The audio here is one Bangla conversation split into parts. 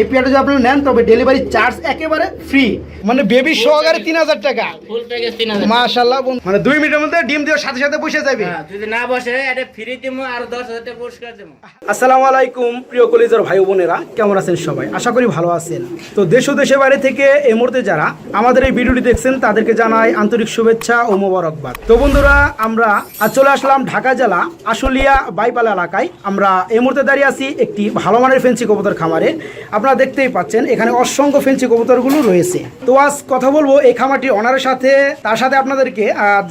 এই পেয়ারটা যদি আপনারা নেন তবে ডেলিভারি চার্জ একেবারে ফ্রি মানে বেবি সহকারে তিন হাজার টাকা। মাশাল্লাহ মানে দুই মিনিটের মধ্যে ডিম দেওয়ার সাথে সাথে বসে যাবে। হ্যাঁ, যদি না বসে এটা ফ্রি দিব আর দশ হাজার টাকা পুরস্কার দেবো আসসালামু আলাইকুম প্রিয় কলেজের ভাই ও বোনেরা কেমন আছেন সবাই? আশা করি ভালো আছেন। তো দেশ ও দেশের বাইরে থেকে এই মুহূর্তে যারা আমাদের এই ভিডিওটি দেখছেন তাদেরকে জানাই আন্তরিক শুভেচ্ছা ও মোবারকবাদ। তো বন্ধুরা আমরা আজ চলে আসলাম ঢাকা জেলা আশুলিয়া বাইপালা এলাকায়। আমরা এই মুহূর্তে দাঁড়িয়ে আছি একটি ভালো মানের ফেন্সি কবুতর খামারে। আপনারা দেখতেই পাচ্ছেন এখানে অসংখ্য ফেন্সি কবুতরগুলো রয়েছে। তো আজ কথা বলব এই খামারটির অনারের সাথে তার সাথে আপনাদেরকে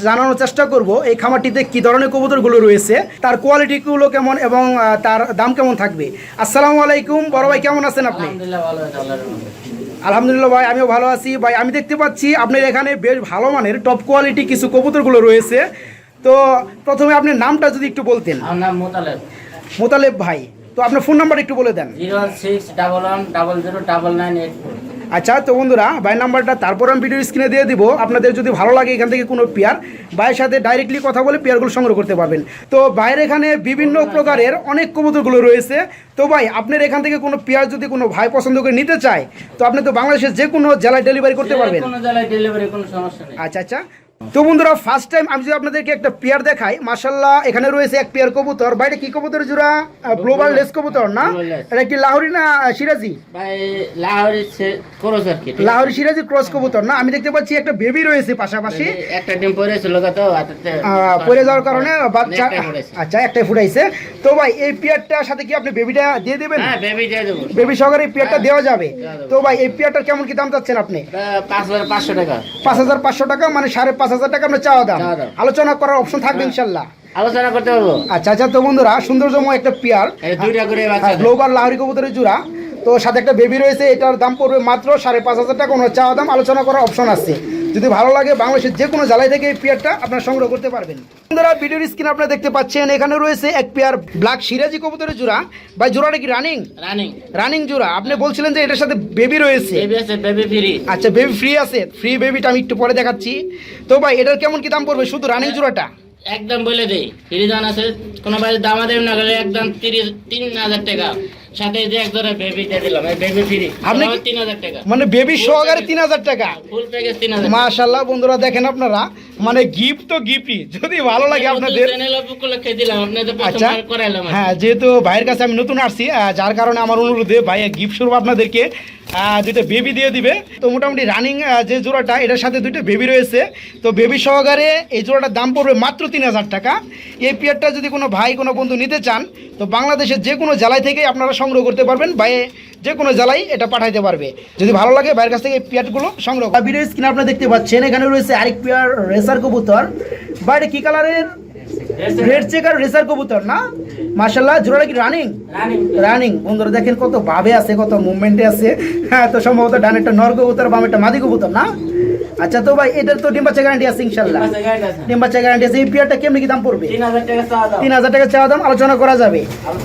জানানোর চেষ্টা করব এই খামারটিতে কি ধরনের কবুতরগুলো রয়েছে তার কোয়ালিটিগুলো কেমন এবং তার দাম কেমন থাকবে। আসসালামু আলাইকুম বড় ভাই কেমন আছেন আপনি? আলহামদুলিল্লাহ ভাই আমিও ভালো আছি। ভাই আমি দেখতে পাচ্ছি আপনার এখানে বেশ ভালো মানের টপ কোয়ালিটি কিছু কবুতরগুলো রয়েছে। তো প্রথমে আপনার নামটা যদি একটু বলতেন। নাম মোতালেব। মোতালেব ভাই তো আপনার ফোন নাম্বার একটু বলে দেন। Zero six double one double zero double nine eight আচ্ছা তো বন্ধুরা ভাই নাম্বারটা তারপর আমি ভিডিও স্ক্রিনে দিয়ে দিব। আপনাদের যদি ভালো লাগে এখান থেকে কোনো পেয়ার ভাইয়ের সাথে ডাইরেক্টলি কথা বলে পেয়ারগুলো সংগ্রহ করতে পারবেন। তো বাইরে এখানে বিভিন্ন প্রকারের অনেক কবুতরগুলো রয়েছে। তো ভাই আপনার এখান থেকে কোনো পেয়ার যদি কোনো ভাই পছন্দ করে নিতে চায় তো আপনি তো বাংলাদেশের যে কোনো জেলায় ডেলিভারি করতে পারবেন। কোনো জেলায় ডেলিভারি কোনো সমস্যা নেই। আচ্ছা আচ্ছা। তো বন্ধুরা ফার্স্ট টাইম আমি যদি আপনাদেরকে একটা পেয়ার দেখাই মাশাল্লাহ এখানে রয়েছে এক পেয়ার কবুতর। বাইরে কি কবুতর জোড়া গ্লোবাল লেস কবুতর না। এটা কি লাহোরি না সিরাজি? লাহোরি সিরাজি ক্রস কবুতর না? আমি দেখতে পাচ্ছি একটা বেবি রয়েছে পাশাপাশি। একটা ডিম হাতেতে আহ, পড়ে যাওয়ার কারণে বাচ্চা আচ্ছা একটাই ফুটাইছে। তো ভাই এই পেয়ারটার সাথে কি আপনি বেবিটা দিয়ে দেবেন? হ্যাঁ বেবি দিয়ে দেবো। বেবি সহকারে এই পেয়ারটা দেওয়া যাবে। দেওয়া যাবে। তো ভাই এই পেয়ারটার কেমন কি দাম চাচ্ছেন আপনি? পাঁচ হাজার পাঁচশো টাকা। পাঁচ হাজার পাঁচশো টাকা মানে সাড়ে পাঁচ হাজার টাকা আমরা চাওয়া দাম। আলোচনা করার অপশন থাকবে ইনশাল্লাহ। আলোচনা করতে পারব। আচ্ছা আচ্ছা তো বন্ধুরা সৌন্দর্যময় একটা পেয়ার দুইটা করে গ্লোবাল লাহরি কবুতরের জোড়া। তো সাথে একটা বেবি রয়েছে এটার দাম পড়বে মাত্র সাড়ে পাঁচ হাজার টাকা। ওনার চাওয়া দাম আলোচনা করার অপশন আছে। যদি ভালো লাগে বাংলাদেশের যে কোনো জেলায় থেকে এই পেয়ারটা আপনারা সংগ্রহ করতে পারবেন। বন্ধুরা ভিডিওর স্ক্রিন আপনারা দেখতে পাচ্ছেন এখানে রয়েছে এক পেয়ার ব্ল্যাক সিরাজি কবুতরের জোড়া। ভাই জোড়াটা কি রানিং রানিং রানিং জোড়া। আপনি বলছিলেন যে এটার সাথে বেবি রয়েছে। বেবি আছে বেবি ফ্রি আচ্ছা বেবি ফ্রি আছে। ফ্রি বেবিটা আমি একটু পরে দেখাচ্ছি। তো ভাই এটার কেমন কি দাম পড়বে? শুধু রানিং জোড়াটা? একদম বলে দেই। ফ্রি দান আছে কোনো বাড়ি দামা দেবেন না একদম তিরিশ তিন হাজার টাকা। সাথে যে এক বেবি দিয়ে দিলাম এই বেবি ফ্রি আপনি কি- তিন হাজার টাকা। মানে বেবি সহকারে তিন হাজার টাকা? ফুল প্যাকেজ তিন হাজার বন্ধুরা দেখেন আপনারা মানে গিফট তো গিফটই যদি ভালো লাগে আপনাদের আচ্ছা। হ্যাঁ যেহেতু ভাইয়ের কাছে আমি নতুন আসছি যার কারণে আমার অনুরোধে ভাই গিফট স্বরূপ আপনাদেরকে দুইটা বেবি দিয়ে দিবে। তো মোটামুটি রানিং যে জোড়াটা এটার সাথে দুইটা বেবি রয়েছে। তো বেবি সহকারে এই জোড়াটার দাম পড়বে মাত্র তিন হাজার টাকা। এই পেয়ারটা যদি কোনো ভাই কোনো বন্ধু নিতে চান তো বাংলাদেশের যে কোনো জেলায় থেকেই আপনারা সংগ্রহ করতে পারবেন। ভাই যে কোনো জেলায় এটা পাঠাইতে পারবে। যদি ভালো লাগে বাইরের কাছ থেকে এই পেয়ারগুলো সংগ্রহ ভিডিও স্ক্রিনে আপনারা দেখতে পাচ্ছেন এখানে রয়েছে আরেক পেয়ার রেসার কবুতর। বাইরে কি কালারের রেড চেকার রেসার কবুতর না? মাশাল্লাহ জোড়াটা কি রানিং রানিং রানিং বন্ধুরা দেখেন কত ভাবে আছে কত মুভমেন্টে আছে। হ্যাঁ তো সম্ভবত ডান একটা নর কবুতর বাম একটা মাদি কবুতর না? আচ্ছা তো ভাই এটার তো ডিম বাচ্চা গ্যারান্টি আছে ইনশাল্লাহ পাঁচ হাজার আছে। ডিম বাচ্চা গ্যারান্টি আছে এই পেয়ারটা কেমনি কি দাম পড়বে? তিন হাজার টাকা চাওয়া দাম। আলোচনা করা যাবে।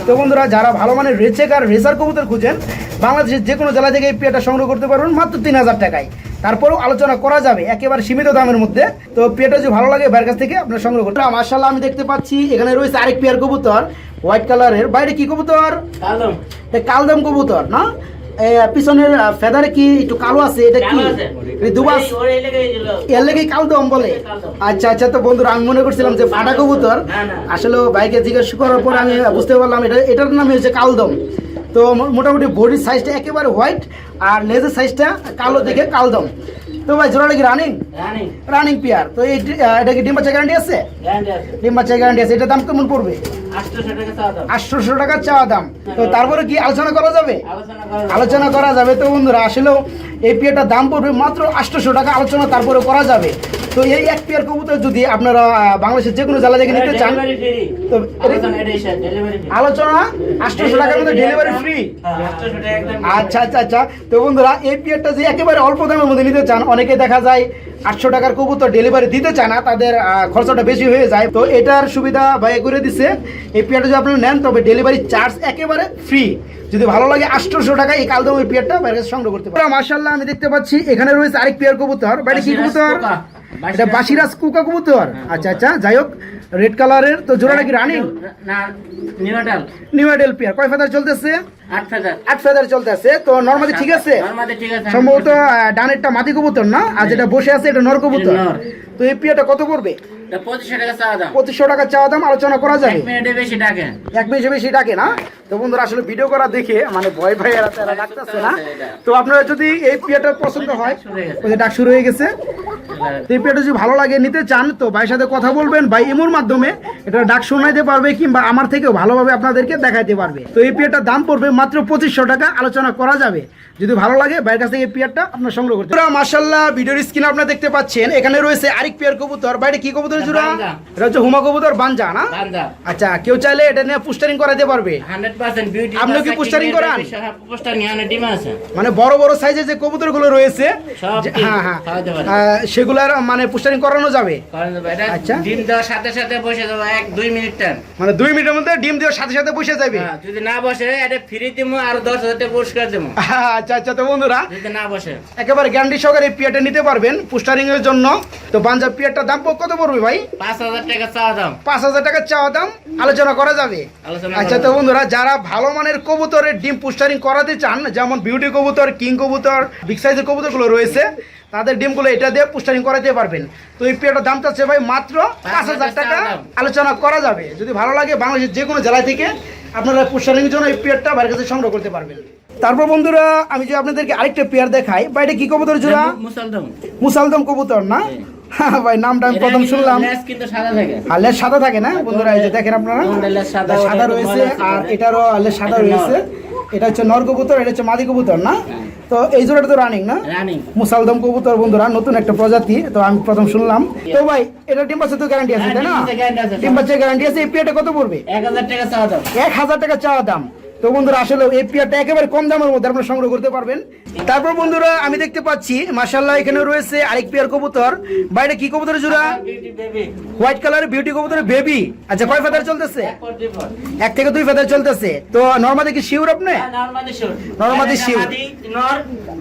তো বন্ধুরা যারা ভালো মানের রেচেক আর রেসার কবুতর খুঁজেন বাংলাদেশের যে কোনো জেলা থেকে এই পেয়ারটা সংগ্রহ করতে পারবেন মাত্র তিন হাজার টাকায়। তারপরেও আলোচনা করা যাবে একেবারে সীমিত দামের মধ্যে। তো পেয়ারটা যদি ভালো লাগে ভাইয়ের কাছ থেকে আপনার সংগ্রহ করতে মার্শাল্লাহ আমি দেখতে পাচ্ছি এখানে রয়েছে আরেক পেয়ার কবুতর হোয়াইট কালারের বাইরে কি কবুতর? কালদম। কালদম কবুতর না? পিছনের ফেদারে কি একটু কালো আছে? এটা কি। দুবাস। এর লেগে কালদম বলে? আচ্ছা আচ্ছা তো বন্ধুরা আমি মনে করছিলাম যে ফাটা কবুতর। আসলে বাইকে জিজ্ঞেস করার পর আমি বুঝতে পারলাম এটা এটার নাম হচ্ছে কালদম তো মোটামুটি বডির সাইজটা একেবারে হোয়াইট আর লেজের সাইজটা কালো দেখে কালদম তো ভাই জোড়া কি রানিং? রানিং পেয়ার তো এটা কি ডিম বাচ্চা গ্যারান্টি আছে? ডিম বাচ্চা গ্যারান্টি আছে। এটার দাম কেমন পড়বে? আটশোশো টাকা চাওয়া দাম। তো তারপরে কি আলোচনা করা যাবে? আলোচনা করা যাবে। তো বন্ধুরা আসলেও এই পেয়ারটার দাম পড়বে মাত্র আটশোশো টাকা। আলোচনা তারপরে করা যাবে। তো এই এক পেয়ার কবুতর যদি আপনারা বাংলাদেশের যে কোনো জেলা থেকে নিতে চান তো আলোচনা ফ্রি আটশোশো টাকার মধ্যে ডেলিভারি ফ্রি টাকা একদম আচ্ছা আচ্ছা আচ্ছা। তো বন্ধুরা এই পেয়ারটা যে একেবারে অল্প দামের মধ্যে নিতে চান অনেকে দেখা যায় আটশো টাকার কবুতর ডেলিভারি দিতে চায় না তাদের খরচটা বেশি হয়ে যায়। তো এটার সুবিধা ভাই করে দিছে। এই পেয়ারটা যদি আপনি নেন তবে ডেলিভারি চার্জ একেবারে ফ্রি যদি ভালো লাগে আটশোশো টাকা এই এই পেয়ারটা বাইরে সংগ্রহ করতে পারেন। মার্শাল্লাহ আমি দেখতে পাচ্ছি এখানে রয়েছে আরেক পেয়ার কবুতর। বাইরে কি কবুতর? এটা বাসিরাজ কুকা কবুতর আচ্ছা আচ্ছা যাই হোক রেড কালারের তো জোড়াটা কি রানিং না নিউ আইডেল পেয়ার কয় ফেদার চলতেছে? আট হাজার আট ফেদার চলতেছে। তো নর্মালি ঠিক আছে? ঠিক আছে সম্ভবত ডানেরটা মাদি কবুতর না? আর যেটা বসে আছে এটা নর কবুতর। তো এই পেয়ারটা কত পড়বে? পঁচিশশো টাকা চাওয়া দাম। আলোচনা করা এক যাবে। মিনিটে বেশি ডাকে। এক বেশি বেশি ডাকে না? তো বন্ধুরা আসলে ভিডিও করা দেখে মানে ভয় ভয় এরা তো এরা ডাকতেছে না? তো আপনারা যদি এই পেয়ারটা পছন্দ হয় ডাক শুরু হয়ে গেছে। এই পেয়ারটা যদি ভালো লাগে নিতে চান তো ভাইয়ের সাথে কথা বলবেন ভাই ইমোর মাধ্যমে এটা ডাক শোনাইতে পারবে কিংবা আমার থেকেও ভালোভাবে আপনাদেরকে দেখাইতে পারবে। তো এই পেয়ারটার দাম পড়বে মাত্র পঁচিশশো টাকা আলোচনা করা যাবে। যদি ভালো লাগে ভাইয়ের কাছ থেকে এই পেয়ারটা আপনার সংগ্রহ করতে মার্শাল্লাহ ভিডিওর স্ক্রিনে আপনারা দেখতে পাচ্ছেন এখানে রয়েছে আরেক পেয়ার কবুতর। বাইরে কি কবুতর জোড়া এটা হচ্ছে হুমা কবুতর বাঞ্জা না? আচ্ছা কেউ চাইলে এটা নিয়ে পুস্টারিং করাতে পারবে। আপনি কি পোস্টারিং করান? আছে। মানে বড় বড় সাইজের যে কবুতরগুলো রয়েছে হ্যাঁ হ্যাঁ। সেগুলার মানে পুস্টারিং করানো যাবে? আচ্ছা। ডিম দেওয়ার সাথে সাথে বসে যাব এক দুই মিনিট টাইম মানে দুই মিনিটের মধ্যে ডিম দেওয়ার সাথে সাথে বসে যাবে? হ্যাঁ, যদি না বসে এটা ফ্রি দিবো আর দশ হাজার পুরস্কার দেবো আচ্ছা আচ্ছা তো বন্ধুরা যদি না বসে। একেবারে গ্যারান্টি সহকারে এই পিয়াটা নিতে পারবেন পুস্টারিং এর জন্য। তো পাঞ্জাব পিয়ারটার দাম কত পড়বে ভাই? পাঁচ হাজার টাকা চাওয়া দাম। পাঁচ হাজার টাকা চাওয়া দাম। আলোচনা করা যাবে। আচ্ছা তো বন্ধুরা যারা ভালো মানের কবুতরের ডিম পুস্টারিং করাতে চান যেমন বিউটি কবুতর কিং কবুতর বিগ সাইজের কবুতরগুলো রয়েছে তাদের ডিমগুলো এটা দিয়ে পুস্টারিং করাতে পারবেন। তো এই পেয়ারটার দাম চাচ্ছে ভাই মাত্র পাঁচ হাজার টাকা। আলোচনা করা যাবে। যদি ভালো লাগে বাংলাদেশের যে কোনো জেলা থেকে আপনারা পুস্টারিং জন্য এই পেয়ারটা বাইরের কাছে সংগ্রহ করতে পারবেন। তারপর বন্ধুরা আমি যে আপনাদেরকে আরেকটা পেয়ার দেখাই। বাইরে কি কবুতর জোড়া? মুসলদম। মুসালদম কবুতর না? হ্যাঁ ভাই নামটা আমি প্রথম শুনলাম। লেজ সাদা থাকে। আর লেজ সাদা থাকে না বন্ধুরা? এই যে দেখেন আপনারা। সাদা, রয়েছে আর এটারও লেজ সাদা রয়েছে। এটা হচ্ছে নর কবুতর এটা হচ্ছে মাদি কবুতর না? হ্যাঁ। তো এই জোড়াটা তো রানিং না? মুসালদম কবুতর বন্ধুরা নতুন একটা প্রজাতি তো আমি প্রথম শুনলাম। তো ভাই এটা ডিম বাচ্চা তো গ্যারান্টি আছে হ্যাঁ, তাই না? ডিম বাচ্চা গ্যারান্টি আছে এই পেটে কত পড়বে? এক হাজার টাকা চাওয়া দাম। এক হাজার টাকা চাওয়া দাম। তো বন্ধুরা আসলে এই পেয়ারটা একেবারে কম দামের মধ্যে আপনারা সংগ্রহ করতে পারবেন। তারপর বন্ধুরা আমি দেখতে পাচ্ছি মাশাল্লাহ এখানে রয়েছে আরেক পেয়ার কবুতর। বাইরে কি কবুতরের জোড়া? বেবি হোয়াইট কালারের বিউটি কবুতরের বেবি আচ্ছা কয় ফেদার চলতেছে? এক থেকে দুই ফেদার চলতেছে। তো নর্মালি কি শিওর আপনি? নরমাদি শিওর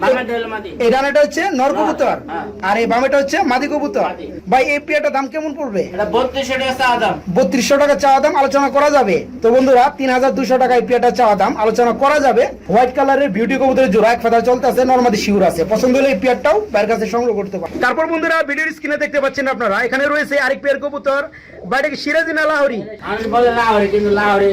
নরমাদি মাদি এই ডানাটা হচ্ছে নর কবুতর। হ্যাঁ। আর এই বামেটা হচ্ছে মাদি কবুতর। ভাই এই পেয়ারটার দাম কেমন পড়বে? এটা বত্রিশশো টাকা চাওয়া দাম। বত্রিশশো টাকা চাওয়া দাম আলোচনা করা যাবে। তো বন্ধুরা তিন হাজার দুশো টাকা এই পেয়ারটা চাওয়া দাম আলোচনা করা যাবে। হোয়াইট কালারের বিউটি কবুতরের জোড়া এক ফেদার চলতেছে নর্মাদি শিউর আছে। পছন্দ হলে এই পেয়ারটাও বাইরের কাছে সংগ্রহ করতে পারে তারপর বন্ধুরা ভিডিওর স্ক্রিনে দেখতে পাচ্ছেন আপনারা এখানে রয়েছে আরেক পেয়ার কবুতর বাইরে কি সিরাজি না লাহরি? আমি বলে লাহোরে কিন্তু লাহোরে।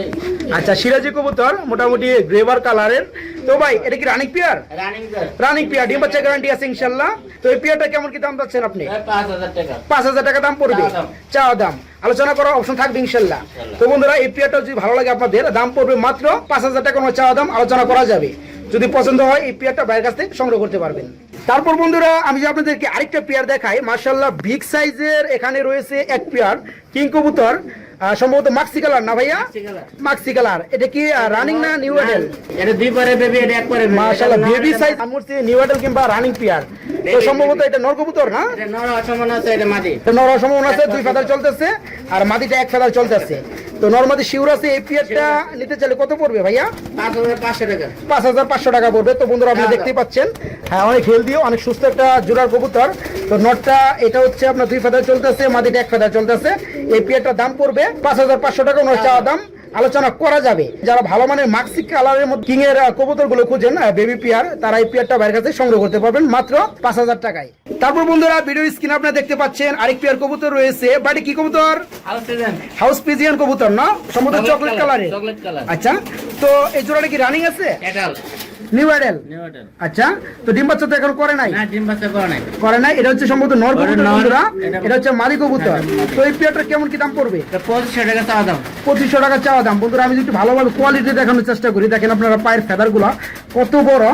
আচ্ছা সিরাজি কবুতর মোটামুটি গ্রেভার কালারের তো ভাই এটা কি running pair running running pair ডিম বাচ্চা গ্যারান্টি আছে ইনশাল্লাহ। তো এই পেয়ারটা কেমন কি দাম পাচ্ছেন আপনি? পাঁচ হাজার টাকা। দাম পড়বে। চাওয়া দাম। আলোচনা করার অপশন থাকবে ইনশাল্লাহ। তো বন্ধুরা এই পেয়ারটা যদি ভালো লাগে আপনাদের দাম পড়বে মাত্র পাঁচ হাজার টাকা কোনো চাওয়া দাম আলোচনা করা যাবে। যদি পছন্দ হয় এই পেয়ারটা বাইরের কাছ থেকে সংগ্রহ করতে পারবেন। তারপর বন্ধুরা আমি যে আপনাদেরকে আরেকটা পেয়ার দেখাই মার্শাল্লাহ বিগ সাইজের এখানে রয়েছে এক পেয়ার কিং কবুতর। সম্ভবত মাক্সি কালার না ভাইয়া? Maxi colour. এটা কি রানিং না নিউ এডেল এটা দুই পারে বেবি এটা এক পারে মাশাআল্লাহ বেবি সাইজ আমি বলছি নিউ এডেল কিংবা রানিং পিয়ার তো সম্ভবত এটা নর কবুতর না? এটা নর অসমন আছে এটা মাদি। তো নর অসমন আছে দুই ফেদার চলতেছে আর মাটিটা এক ফেদার চলতেছে। তো নর্মাদি শিউর আছে এই পিয়ারটা নিতে চাইলে কত পড়বে ভাইয়া? পাঁচ হাজার পাঁচশো টাকা। পাঁচ হাজার পাঁচশো টাকা পড়বে। তো বন্ধুরা আপনি দেখতেই পাচ্ছেন হ্যাঁ অনেক হেলদিও অনেক সুস্থ একটা জোড়ার কবুতর। তো নটটা এটা হচ্ছে আপনার দুই ফেদার চলতেছে মাদিটা এক ফেদার চলতেছে। এই পিয়ারটার দাম পড়বে পাঁচ হাজার পাঁচশো টাকা ওনার চাওয়া দাম। আলোচনা করা যাবে। যারা ভালো মানের মাক্সি কালারের মধ্যে কিং এর কবুতরগুলো খুঁজেন বেবি পিয়ার তারা এই পিয়ারটা বাইরের কাছে সংগ্রহ করতে পারবেন মাত্র পাঁচ হাজার টাকায়। তারপর বন্ধুরা ভিডিও স্ক্রিন আপনারা দেখতে পাচ্ছেন আরেক পিয়ার কবুতর রয়েছে। বাড়ি কি কবুতর? হাউস পিজিয়ান কবুতর না? সম্ভবত চকলেট কালার আচ্ছা তো এই জোড়াটা কি রানিং আছে? নিউ অ্যাডেল আচ্ছা তো ডিম বাচ্চা তো এখন করে নাই? ডিম বাচ্চা করা নাই। করে নাই? এটা হচ্ছে সম্ভবত নর কবুতর বন্ধুরা। এটা- হচ্ছে মাদি কবুতর। তো এই পেয়ারটা কেমন কি দাম পড়বে? এটা পঁচিশশো টাকা চাওয়া দাম। পঁচিশশো টাকা চাওয়া দাম। বন্ধুরা আমি যদি একটু ভালোভাবে কোয়ালিটি দেখানোর চেষ্টা করি দেখেন আপনারা পায়ের ফেদারগুলো কত বড়।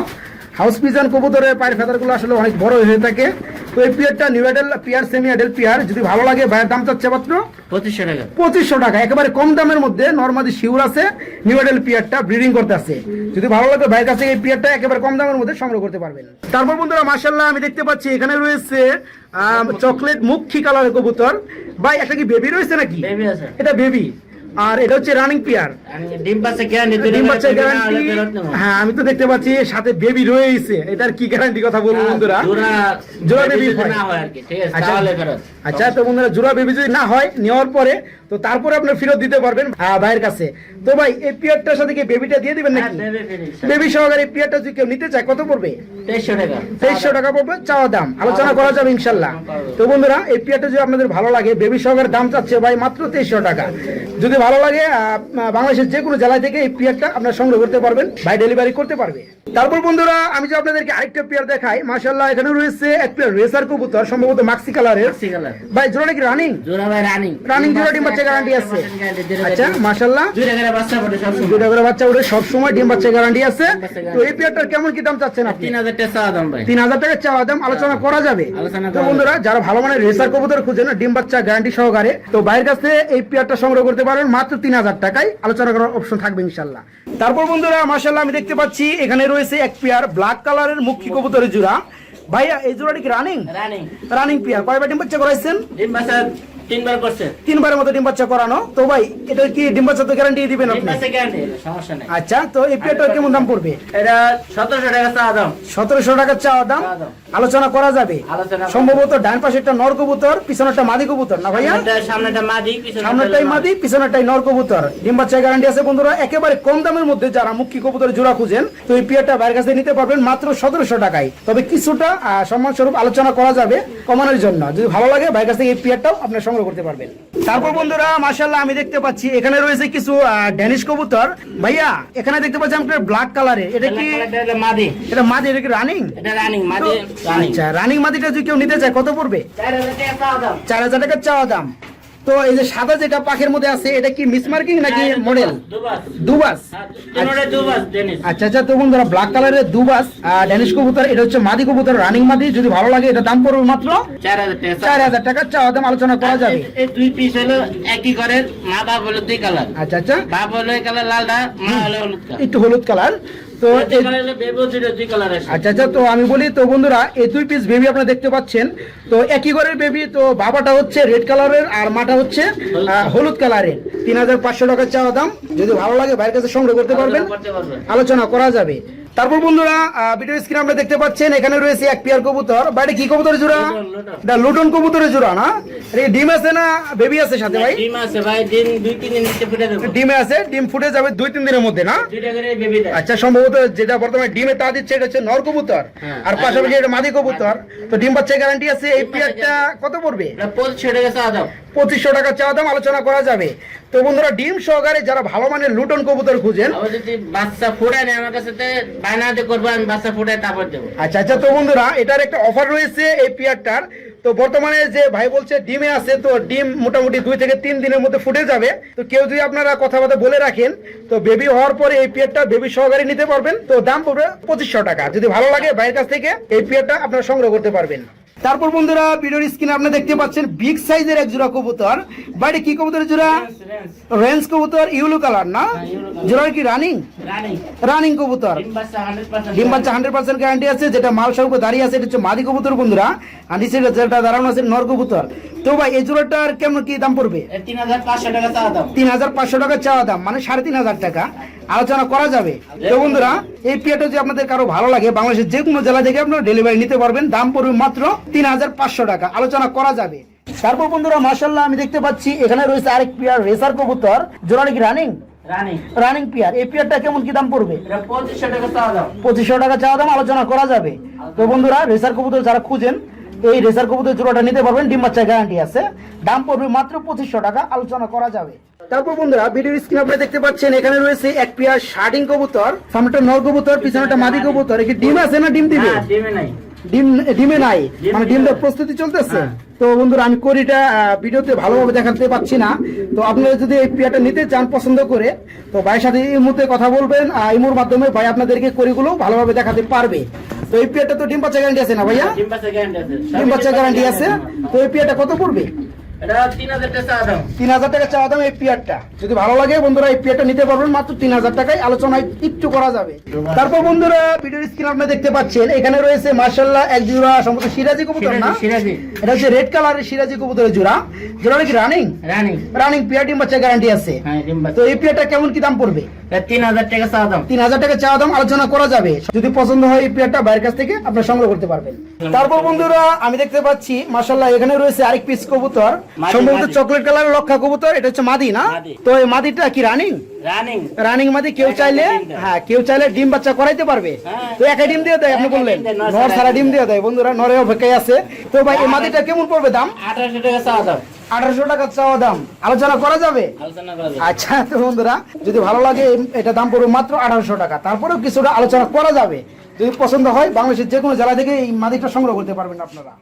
হাউস পিজান কবুতরের পায়ের ফেদারগুলো আসলে অনেক বড় হয়ে থাকে। তো এই পিয়ারটা নিউ এডেল পিয়ার সেমি এডেল পিয়ার যদি ভালো লাগে ভাইয়ের দাম চাচ্ছে মাত্র পঁচিশশো টাকা। পঁচিশশো টাকা। একেবারে কম দামের মধ্যে নর্মাদি শিউর আছে নিউ এডেল পিয়ারটা ব্রিডিং করতে আছে। যদি ভালো লাগে ভাইয়ের কাছে এই পিয়ারটা একেবারে কম দামের মধ্যে সংগ্রহ করতে পারবেন। তারপর বন্ধুরা মার্শাল্লাহ আমি দেখতে পাচ্ছি এখানে রয়েছে চকলেট মুখী কালারের কবুতর। ভাই একটা কি বেবি রয়েছে নাকি? বেবি আছে। এটা বেবি আর এটা হচ্ছে রানিং পেয়ার ডিম পাচ্ছে গ্যারান্টি ডিম বাচ্চার গ্যারান্টি হ্যাঁ আমি তো দেখতে পাচ্ছি সাথে বেবি রয়েছে এটার কি গ্যারান্টি কথা বলব বন্ধুরা? জোড়া জোড়া হয়। না হয়। আর কি ঠিক আছে আচ্ছা তাহলে আচ্ছা তো বন্ধুরা জোড়া বেবি যদি না হয় নেওয়ার পরে তো তারপরে আপনি ফেরত দিতে পারবেন ভাইয়ের কাছে। তো ভাই এই পিয়ারটার সাথে কি বেবিটা দিয়ে দিবেন হ্যাঁ, নাকি বেবি সহকারে পিয়ারটা যদি কেউ নিতে চায় কত পড়বে? তেইশশো টাকা। পড়বে চাওয়া দাম। আলোচনা করা যাবে ইনশাল্লাহ। তো বন্ধুরা এই পিয়ারটা যদি আপনাদের ভালো লাগে বেবি সহকারে দাম চাচ্ছে ভাই মাত্র তেইশশো টাকা। যদি ভালো লাগে বাংলাদেশের যে কোনো জেলায় থেকে এই পিয়ারটা আপনারা সংগ্রহ করতে পারবেন ভাই ডেলিভারি করতে পারবে। তারপর বন্ধুরা আমি যে আপনাদেরকে আরেকটা পেয়ার দেখাই মাশাল্লাহ এখানে রয়েছে এক পেয়ার রেসার কবুতর সম্ভবত মাক্সি কালারের। ভাই জোড়া কি রানিং জোড়া ভাই রানিং রানিং জোড়া ডিম বাচ্চা গ্যারান্টি আছে। আচ্ছা বাচ্চা পড়ে সব দুটা করে বাচ্চা উঠে সব সময় ডিম বাচ্চা গ্যারান্টি আছে। তো এই পেয়ারটার কেমন কি দাম চাচ্ছেন আপনি? তিন হাজার টাকা চাওয়া দাম ভাই। তিন হাজার টাকা চাওয়া দাম আলোচনা করা যাবে। তো বন্ধুরা যারা ভালো মানের রেসার কবুতর খুঁজেন ডিম বাচ্চা গ্যারান্টি সহকারে তো বাইরের কাছে এই পেয়ারটা সংগ্রহ করতে পারবেন মাত্র তিন হাজার টাকায়। আলোচনা করার অপশন থাকবে ইনশাল্লাহ তারপর বন্ধুরা মাসাল্লাহ আমি দেখতে পাচ্ছি এখানে রয়েছে এক পেয়ার ব্ল্যাক কালারের মুখী কবুতরের জোড়া। ভাইয়া এই জোড়াটি কি রানিং রানিং রানিং পেয়ার। ডিম বাচ্চা করাইছেন? ডিম বাচ্চা তিনবার করছে। তিনবারের মতো ডিম বাচ্চা করানো? তো ভাই এটা কি ডিম বাচ্চা তো গ্যারান্টি দিবেন আপনি? গ্যারান্টি সমস্যা নাই। আচ্ছা তো এই প্লেটটা কেমন দাম পড়বে? এটা সতেরোশো টাকা চা দাম। সতেরোশো টাকা চা দাম। আলোচনা করা যাবে। সম্ভবত ডান পাশে একটা নর কবুতর পিছনেরটা মাদি কবুতর না ভাইয়া? সামনেটা মাদি পিছনে সামনেরটাই মাদি পিছনেরটাই নর কবুতর ডিম বাচ্চা গ্যারান্টি আছে বন্ধুরা একেবারে কম দামের মধ্যে যারা মুখী কবুতর জোড়া খুঁজেন তো এই পিয়ারটা বাইরের কাছে নিতে পারবেন মাত্র সতেরোশো টাকায়। তবে কিছুটা সম্মান স্বরূপ আলোচনা করা যাবে কমানোর জন্য। যদি ভালো লাগে বাইরের কাছ থেকে এই পিয়ারটাও আপনি সংগ্রহ করতে পারবেন। তারপর বন্ধুরা মাশাল্লাহ আমি দেখতে পাচ্ছি এখানে রয়েছে কিছু ড্যানিশ কবুতর। ভাইয়া এখানে দেখতে পাচ্ছি আপনার ব্ল্যাক কালারের এটা কি এটা মাদি। এটা মাদি এটা কি রানিং এটা রানিং মাদি। আচ্ছা রানিং মাদিটা যদি কেউ নিতে চায় কত পড়বে? চার হাজার টাকা চাওয়া দাম। তো এই যে সাদা যেটা পাখের মধ্যে আছে এটা কি নাকি মডেল দুবাস দুবাস। ডেনিস আচ্ছা আচ্ছা তো বন্ধুরা ব্ল্যাক কালারের দুবাস ড্যানিশ কবুতর এটা হচ্ছে মাদি কবুতর রানিং মাদি যদি ভালো লাগে এটা দাম পড়বে মাত্র চার হাজার টাকা চাওয়া দাম। আলোচনা করা যাবে। এই দুই পিস হলো একই ঘরের মা বাপ হলো দুই কালার আচ্ছা আচ্ছা। বাপ হলো কালার লালটা মা হলো হলুদ একটু হলুদ কালার তো আচ্ছা আচ্ছা তো আমি বলি তো বন্ধুরা এই দুই পিস বেবি আপনারা দেখতে পাচ্ছেন। তো একই ঘরের বেবি তো বাবাটা হচ্ছে রেড কালারের আর মাটা হচ্ছে হলুদ কালারের তিন হাজার পাঁচশো টাকার চাওয়া দাম। যদি ভালো লাগে কাছে সংগ্রহ করতে পারবেন। আলোচনা করা যাবে। তারপর বন্ধুরা ভিডিও স্ক্রিন আপনারা দেখতে পাচ্ছেন এখানে রয়েছে এক পেয়ার কবুতর। বাইরে কি কবুতর জোড়া। এটা লুটন কবুতরের জোড়া না? এটা ডিম আছে না বেবি আছে সাথে ভাই? ডিম আছে ভাই। দিন দুই তিন দিন ফুটে দেবো। ডিমে আছে ডিম ফুটে যাবে দুই তিন দিনের মধ্যে না? দুইটা করে বেবি দেয়। আচ্ছা সম্ভবত যেটা বর্তমানে ডিমে তা দিচ্ছে এটা হচ্ছে নর কবুতর। হ্যাঁ। আর পাশাপাশি এটা মাদি কবুতর। তো ডিম বাচ্চা গ্যারান্টি আছে এই পেয়ারটা কত পড়বে? এটা পঁচিশশো টাকা চাওয়া দাম পঁচিশশো টাকা চাওয়া দাম আলোচনা করা যাবে। তো বন্ধুরা ডিম সহকারে যারা ভালো মানের লুটন কবুতর খুঁজেন যদি বাচ্চা ফুটায় না আমার কাছে তো বায়নাতে করব আমি বাচ্চা ফুটায় তারপর দেবো। আচ্ছা আচ্ছা তো বন্ধুরা এটার একটা অফার রয়েছে এই পেয়ারটার। তো বর্তমানে যে ভাই বলছে ডিমে আছে তো ডিম মোটামুটি দুই থেকে তিন দিনের মধ্যে ফুটে যাবে। তো কেউ যদি আপনারা কথাবার্তা বলে রাখেন তো বেবি হওয়ার পরে এই পেয়ারটা বেবি সহকারে নিতে পারবেন। তো দাম পড়বে পঁচিশশো টাকা। যদি ভালো লাগে ভাইয়ের কাছ থেকে এই পেয়ারটা আপনারা সংগ্রহ করতে পারবেন। তারপর বন্ধুরা ভিডিওর স্ক্রিনে আপনি দেখতে পাচ্ছেন বিগ সাইজের এক জোড়া কবুতর। বাইরে কি কবুতর জোড়া? রেঞ্জ কবুতর ইউলো কালার না? জোড়া কি রানিং? রানিং। কবুতর। ডিম বাচ্চা হান্ড্রেড পার্সেন্ট গ্যারান্টি আছে যেটা মাল স্বরূপ দাঁড়িয়ে আছে এটা হচ্ছে মাদি কবুতর বন্ধুরা। আর নিচে যেটা দাঁড়ানো আছে নর কবুতর। তো ভাই এই জোড়াটার কেমন কি দাম পড়বে? তিন হাজার পাঁচশো টাকা চাওয়া দাম। তিন হাজার পাঁচশো টাকা চাওয়া দাম মানে সাড়ে তিন হাজার টাকা। আলোচনা করা যাবে। তো বন্ধুরা এই পিয়াটা যদি আপনাদের কারও ভালো লাগে বাংলাদেশের যে কোনো জেলা থেকে আপনারা ডেলিভারি নিতে পারবেন। দাম পড়বে মাত্র তিন হাজার পাঁচশো টাকা। আলোচনা করা যাবে। তারপর বন্ধুরা মার্শাল্লাহ আমি দেখতে পাচ্ছি এখানে রয়েছে আরেক পিয়ার রেসার কবুতর। জোড়াটা কি রানিং? রানিং। রানিং পিয়ার এই পিয়ারটা কেমন কি দাম পড়বে? এটা পঁচিশশো টাকা চাওয়া দাম। পঁচিশশো টাকা চাওয়া দাম আলোচনা করা যাবে। তো বন্ধুরা রেসার কবুতর যারা খুঁজেন এই রেসার কবুতর জোড়াটা নিতে পারবেন ডিম বাচ্চা গ্যারান্টি আছে। দাম পড়বে মাত্র পঁচিশশো টাকা আলোচনা করা যাবে। তারপর বন্ধুরা ভিডিও স্ক্রিন আপনি দেখতে পাচ্ছেন এখানে রয়েছে এক পেয়ার শার্টিং কবুতর সামনেটা নর কবুতর পিছনেটা মাদি কবুতর। কি ডিম আছে না ডিম দিবে? হ্যাঁ ডিমে নাই। ডিম ডিমে নাই? মানে। ডিমটা প্রস্তুতি চলতেছে? হ্যাঁ। তো বন্ধুরা আমি করিটা ভিডিওতে ভালোভাবে দেখাতে পাচ্ছি না। তো আপনারা যদি এই পেয়ারটা নিতে চান পছন্দ করে তো ভাইয়ের সাথে এই মুহূর্তে কথা বলবেন আর ইমোর মাধ্যমে ভাই আপনাদেরকে করিগুলো ভালোভাবে দেখাতে পারবে। তো এই পেয়ারটা তো ডিম বাচ্চা গ্যারান্টি আছে না ভাইয়া? ডিম বাচ্চা গ্যারান্টি আছে। ডিম বাচ্চা গ্যারান্টি আছে। তো এই পেয়ারটা কত পড়বে? তিন হাজার টাকা চাওয়া দাম। এই পিয়ারটা। যদি ভালো লাগে বন্ধুরা এই পিয়ারটা নিতে পারবেন মাত্র তিন হাজার টাকায়। আলোচনায় একটু করা যাবে। তারপর বন্ধুরা ভিডিওর স্ক্রিন আপনি দেখতে পাচ্ছেন এখানে রয়েছে মার্শাল্লাহ এক জোড়া সম্ভবত সিরাজি কবুতর না? এটা হচ্ছে রেড কালারের সিরাজি কবুতরের জোড়া। জোড়া কি রানিং রানি রানিং পিয়ার ডিম বাচ্চা গ্যারান্টি আছে। হ্যাঁ তো এই পিয়ারটা কেমন কি দাম পড়বে? তিন হাজার টাকা চা দাম। তিন হাজার টাকা চাওয়া দাম আলোচনা করা যাবে। যদি পছন্দ হয় এই প্লেয়ারটা বাইরের কাছ থেকে আপনার সংগ্রহ করতে পারবেন। তারপর বন্ধুরা আমি দেখতে পাচ্ছি মাসাল্লাহ এখানে রয়েছে আরেক পিস কবুতর। মাদি, সম্ভবত চকলেট কালারের লক্ষা কবুতর এটা হচ্ছে মাদি না? তো এই মাদিটা কি রানিং রানিং মাদি কেউ চাইলে ডিম হ্যাঁ কেউ চাইলে ডিম বাচ্চা করাইতে পারবে। হ্যাঁ। তো একা ডিম দিয়ে দেয় আপনি বললেন। নর নর সারা ডিম দিয়ে। দেয় বন্ধুরা অপেক্ষায় আছে। তো ভাই এই মাদিটা কেমন পড়বে দাম? আঠারোশো টাকা চা দাম। আঠারোশো টাকা চাওয়া দাম। আলোচনা করা যাবে? আচ্ছা তো বন্ধুরা যদি ভালো লাগে এটা দাম পড়বে মাত্র আঠারোশো টাকা। তারপরেও কিছুটা আলোচনা করা যাবে। যদি পছন্দ হয় বাংলাদেশের যে কোনো জেলা থেকে এই মাদিকটা সংগ্রহ করতে পারবেন আপনারা।